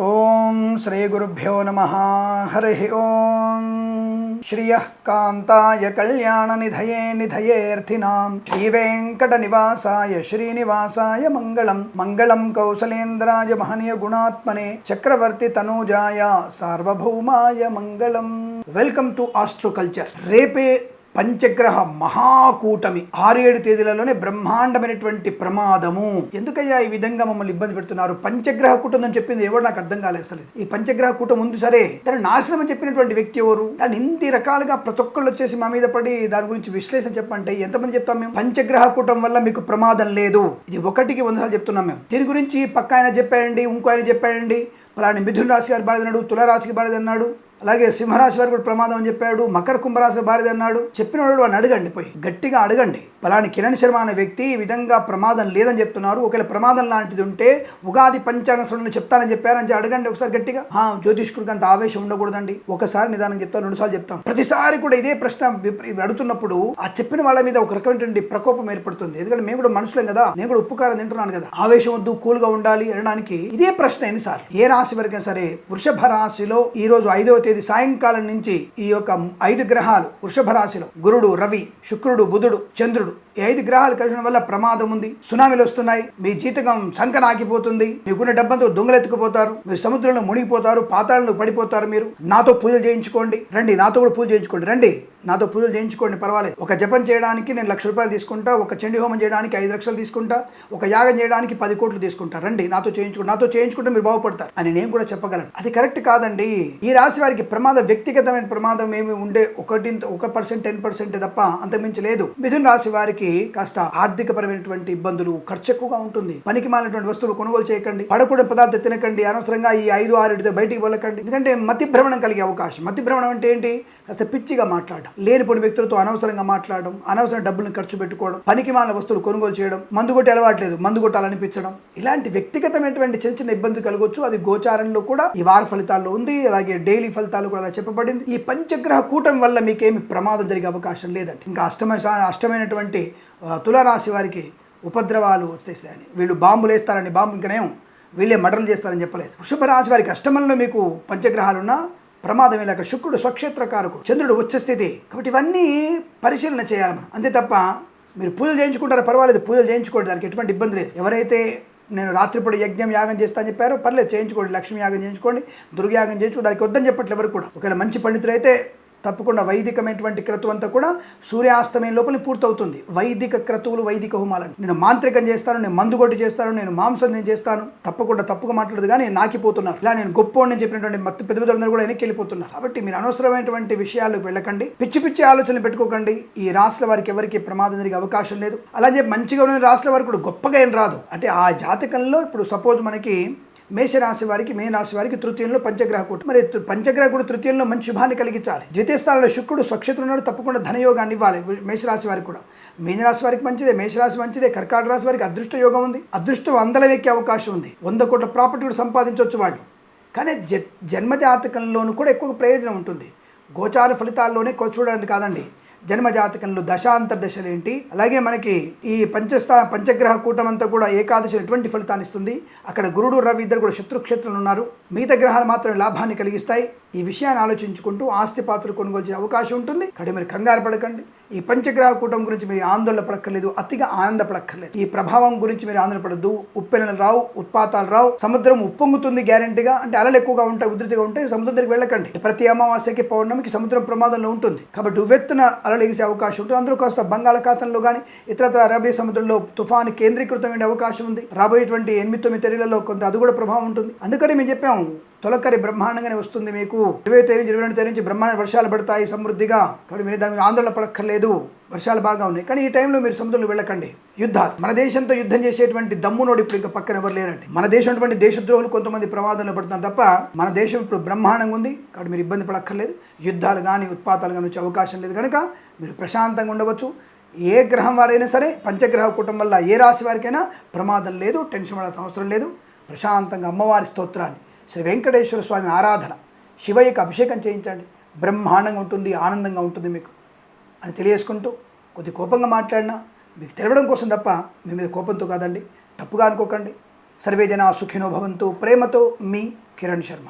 ఓం శ్రీ గురుభ్యో నమ. హరి ఓం. శ్రియ కాంతాయ కళ్యాణ నిధయే నిధయేర్థినాం శ్రీ వెంకట నివాసాయ శ్రీనివాసాయ మంగళం. మంగళం కౌసలేంద్రాయ మహనీయ గుణాత్మనే చక్రవర్తి తనూజాయ సార్వభౌమాయ మంగళం. వెల్కమ్ టు ఆస్ట్రో కల్చర్ రేపే పంచగ్రహ మహాకూటమి ఆరేడు తేదీలలోనే బ్రహ్మాండమైనటువంటి ప్రమాదము. ఎందుకయ్యా ఈ విధంగా మమ్మల్ని ఇబ్బంది పెడుతున్నారు? పంచగ్రహ కూటం అని చెప్పింది ఎవరు? నాకు అర్థం కాలేదు అసలు ఈ పంచగ్రహ కూటం ఉంది సరే దాని నాశనం అని చెప్పినటువంటి వ్యక్తి ఎవరు? దాన్ని ఇన్ని రకాలుగా ప్రతి ఒక్కళ్ళు వచ్చేసి మా మీద పడి దాని గురించి విశ్లేషణ చెప్పంటే ఎంతమంది చెప్తాం మేము? పంచగ్రహ కూటం వల్ల మీకు ప్రమాదం లేదు. ఇది ఒకటికి వందసార్లు చెప్తున్నాం మేము. దీని గురించి పక్క ఆయన చెప్పాడండి ఇంకో ఆయన చెప్పాడండి. పలాని మిథున రాశి గారు బాధ తులరాశికి బాధ అన్నాడు అలాగే సింహరాశి వారు కూడా ప్రమాదం అని చెప్పాడు మకర కుంభరాశి భార్య అన్నాడు. చెప్పిన వాడు వాడిని అడగండి పోయి గట్టిగా అడగండి. పలాని కిరణ్ శర్మ అనే వ్యక్తి ఈ విధంగా ప్రమాదం లేదని చెప్తున్నారు. ఒకవేళ ప్రమాదం లాంటిది ఉంటే ఉగాది పంచాంగ శ్రవణం చెప్తానని చెప్పారని చెప్పి అడగండి ఒకసారి గట్టిగా. జ్యోతిష్కుడికి అంత ఆవేశం ఉండకూడదండి. ఒకసారి నిదానం చెప్తాను రెండుసార్లు చెప్తాం ప్రతిసారి కూడా ఇదే ప్రశ్న అడుగుతున్నప్పుడు ఆ చెప్పిన వాళ్ళ మీద ఒక రకమైనటువంటి ప్రకోపం ఏర్పడుతుంది. ఎందుకంటే మేము కూడా మనుషులం కదా నేను కూడా ఉప్పు కారం తింటున్నాను కదా. ఆవేశం వద్దు కూల్గా ఉండాలి అనడానికి ఇదే ప్రశ్న ఎన్నిసార్లు. ఏ రాశి వరకైనా సరే వృషభ రాశిలో ఈ రోజు ఐదవ తేదీ సాయంకాలం నుంచి ఈ యొక్క ఐదు గ్రహాలు వృషభ రాశిలో గురుడు రవి శుక్రుడు బుధుడు చంద్రుడు. ఈ ఐదు గ్రహాలు కలిసిన వల్ల ప్రమాదం ఉంది సునామీలు వస్తున్నాయి మీ జీతకం సంకన ఆగిపోతుంది మీకున్న డబ్బంతో దొంగలెత్తుకుపోతారు మీరు సముద్రంలో మునిగిపోతారు పాతాళంలో పడిపోతారు మీరు. నాతో పూజలు చేయించుకోండి. రండి నాతో కూడా పూజ చేయించుకోండి. రండి నాతో పూజలు చేయించుకోండి పర్వాలేదు. ఒక జపం చేయడానికి నేను లక్ష రూపాయలు తీసుకుంటా ఒక చండి హోమం చేయడానికి ఐదు లక్షలు తీసుకుంటా ఒక యాగం చేయడానికి పది కోట్లు తీసుకుంటా. రండి నాతో చేయించుకోండి. నాతో చేయించుకుంటే మీరు బాగుపడతారు. అని నేను కూడా చెప్పగలను. అది కరెక్ట్ కాదండి. ఈ రాశి వారికి ప్రమాదం వ్యక్తిగతమైన ప్రమాదం ఏమి ఉండే ఒకటి ఒక పర్సెంట్ టెన్ పర్సెంట్ తప్ప అంతమించి లేదు. మిథున రాశి వారికి కాస్త ఆర్థికపరమైనటువంటి ఇబ్బందులు ఖర్చు ఎక్కువగా ఉంటుంది. పనికి మాలినటువంటి వస్తువులు కొనుగోలు చేయకండి. పడకూడని పదార్థం తినకండి. అనవసరంగా ఈ ఐదు ఆరుడితో బయటికి వెళ్ళకండి. ఎందుకంటే మతి భ్రమణం కలిగే అవకాశం. మతి భ్రమణం అంటే ఏంటి? కాస్త పిచ్చిగా మాట్లాడడం. లేనిపోని వ్యక్తులతో అనవసరంగా మాట్లాడడం. అనవసరం డబ్బులను ఖర్చు పెట్టుకోవడం. పనికి మాలిన వస్తువులు కొనుగోలు చేయడం. మందు కొట్టి అలవాట్లేదు మందు కొట్టాలనిపించడం. ఇలాంటి వ్యక్తిగతమైనటువంటి చిన్న చిన్న ఇబ్బంది కలగొచ్చు. అది గోచారంలో కూడా ఈ వార ఫలితాల్లో ఉంది. అలాగే డైలీ ఫలితాలు కూడా అలా చెప్పబడింది. ఈ పంచగ్రహ కూటమి వల్ల మీకేమి ప్రమాదం జరిగే అవకాశం లేదండి. ఇంకా అష్టమ అష్టమైనటువంటి తులారాశి వారికి ఉపద్రవాలు వచ్చేస్తాయని. వీళ్ళు బాంబులు వేస్తారని బాంబు ఇంకనేం వీళ్ళే మర్డర్లు చేస్తారని చెప్పలేదు. వృషభ రాశి వారికి అష్టమంలో మీకు పంచగ్రహాలున్నా ప్రమాదం లేక శుక్రుడు స్వక్షేత్రకారకుడు చంద్రుడు వచ్చే స్థితి కాబట్టి ఇవన్నీ పరిశీలన చేయాలి మనం. అంతే తప్ప మీరు పూజలు చేయించుకుంటారో? పర్వాలేదు. పూజలు చేయించుకోండి. దానికి ఎటువంటి ఇబ్బంది లేదు. ఎవరైతే నేను రాత్రిపూట యజ్ఞం యాగం చేస్తాను అని చెప్పారో పర్లేదు. చేయించుకోండి. లక్ష్మీ యాగం చేయించుకోండి. దుర్గయాగం చేయించుకోండి. దానికి వద్దని చెప్పట్లేదు ఎవరు కూడా. ఒకవేళ మంచి పండితులైతే తప్పకుండా వైదికమైనటువంటి క్రతువు అంతా కూడా సూర్యాస్తమయం లోపల పూర్తవుతుంది. వైదిక క్రతువులు వైదిక హోమాలని నేను మాంత్రికం చేస్తాను నేను మందుగొట్టు చేస్తాను నేను మాంసం నేను చేస్తాను. తప్పకుండా తప్పుగా మాట్లాడదు కానీ నాకిపోతున్నారు. ఇలా నేను గొప్ప అని చెప్పినటువంటి మత్తు పెద్ద పెద్దలందరూ కూడా వెనక్కి వెళ్ళిపోతున్నారు. కాబట్టి మీరు అనవసరమైనటువంటి విషయాలకు వెళ్ళకండి. పిచ్చి పిచ్చి ఆలోచనలు పెట్టుకోకండి. ఈ రాసుల వారికి ఎవరికి ప్రమాదం జరిగే అవకాశం లేదు. అలాగే మంచిగా ఉన్న రాసుల వారికి కూడా గొప్పగా ఏం రాదు. అంటే ఆ జాతకంలో ఇప్పుడు సపోజ్ మనకి మేషరాశి వారికి మే రాశి వారికి తృతీయంలో పంచగ్రహ కూటమి మరి పంచగ్రహ కూడా తృతీయంలో మంచి శుభాన్ని కలిగించాలి. ద్వితీయ స్థానంలో శుక్రుడు స్వక్షేత్రంలో తప్పకుండా ధనయోగాన్ని ఇవ్వాలి. మేషరాశి వారికి కూడా. మీనరాశి వారికి మంచిదే మేషరాశి మంచిదే కర్కాటక రాశి వారికి అదృష్ట యోగం ఉంది. అదృష్టం వందల ఎక్కే అవకాశం ఉంది. వంద కోట్ల ప్రాపర్టీ కూడా సంపాదించవచ్చు వాళ్ళు. కానీ జ జన్మజాతకంలోనూ కూడా ఎక్కువ ప్రయోజనం ఉంటుంది. గోచార ఫలితాల్లోనే చూడడానికి కాదండి. జన్మజాతకంలో దశాంతర దశలు ఏంటి? అలాగే మనకి ఈ పంచస్థా పంచగ్రహ కూటం అంతా కూడా ఏకాదశి ఎటువంటి ఫలితాన్ని ఇస్తుంది? అక్కడ గురుడు రవి ఇద్దరు కూడా శత్రుక్షేత్రంలో ఉన్నారు. మిగతా గ్రహాలు మాత్రం లాభాన్ని కలిగిస్తాయి. ఈ విషయాన్ని ఆలోచించుకుంటూ ఆస్తి పాత్ర కొనుగోలు చేసే అవకాశం ఉంటుంది. కాబట్టి మీరు కంగారు పడకండి. ఈ పంచగ్రహ కూటం గురించి మీరు ఆందోళన పడక్కర్లేదు. అతిగా ఆనందపడక్కర్లేదు. ఈ ప్రభావం గురించి మీరు ఆందోళన పడద్దు. ఉప్పెనలు రావు ఉత్పాతాలు రావు. సముద్రం ఉప్పొంగుతుంది గ్యారంటీగా. అంటే అలలు ఎక్కువగా ఉంటాయి ఉధృతిగా ఉంటాయి. సముద్రం దగ్గరికి వెళ్ళకండి. ప్రతి అమావాస్యకి పౌర్ణమికి సముద్రం ప్రమాదంలో ఉంటుంది. కాబట్టి ఉవ్వెత్తున అలలు ఎగిసే అవకాశం ఉంటుంది. అందరూ కాస్త బంగాళాఖాతంలో కానీ ఇతరత్ర అరబీ సముద్రంలో తుఫాను కేంద్రీకృతమైన అవకాశం ఉంది. రాబోయేటువంటి ఎనిమిది తొమ్మిది తెరీలలో కొంత అది కూడా ప్రభావం ఉంటుంది. అందుకని మేము చెప్పాము తొలకరి బ్రహ్మాండంగానే వస్తుంది మీకు. ఇరవై తేదీ నుంచి ఇరవై రెండు తేదీ నుంచి బ్రహ్మాండ వర్షాలు పడతాయి సమృద్ధిగా. కాబట్టి మీరు దాని ఆందోళన పడక్కర్లేదు. వర్షాలు బాగా ఉన్నాయి. కానీ ఈ టైంలో మీరు సముద్రంలో వెళ్ళకండి. యుద్ధాలు మన దేశంతో యుద్ధం చేసేటువంటి దమ్మునోడు ఇప్పుడు ఇంకా పక్కన ఎవరు లేరండి. మన దేశం అటువంటి దేశద్రోహులు కొంతమంది ప్రమాదంలో పడుతున్నారు తప్ప మన దేశం ఇప్పుడు బ్రహ్మాండంగా ఉంది. కాబట్టి మీరు ఇబ్బంది పడక్కర్లేదు. యుద్ధాలు కానీ ఉత్పాతాలు కానీ వచ్చే అవకాశం లేదు. కనుక మీరు ప్రశాంతంగా ఉండవచ్చు. ఏ గ్రహం వారైనా సరే పంచగ్రహ కూటం వల్ల ఏ రాశి వారికైనా ప్రమాదం లేదు టెన్షన్ పడాల్సిన అవసరం లేదు. ప్రశాంతంగా అమ్మవారి స్తోత్రాన్ని శ్రీ వెంకటేశ్వర స్వామి ఆరాధన. శివయ్యకు అభిషేకం చేయించండి. బ్రహ్మాండంగా ఉంటుంది ఆనందంగా ఉంటుంది మీకు అని తెలియజేసుకుంటూ కొద్ది కోపంగా మాట్లాడినా మీకు తెలవడం కోసం తప్ప మీ మీద కోపంతో కాదండి తప్పుగా అనుకోకండి. సర్వేజన సుఖినో భవంతు. ప్రేమతో మీ కిరణ్ శర్మ.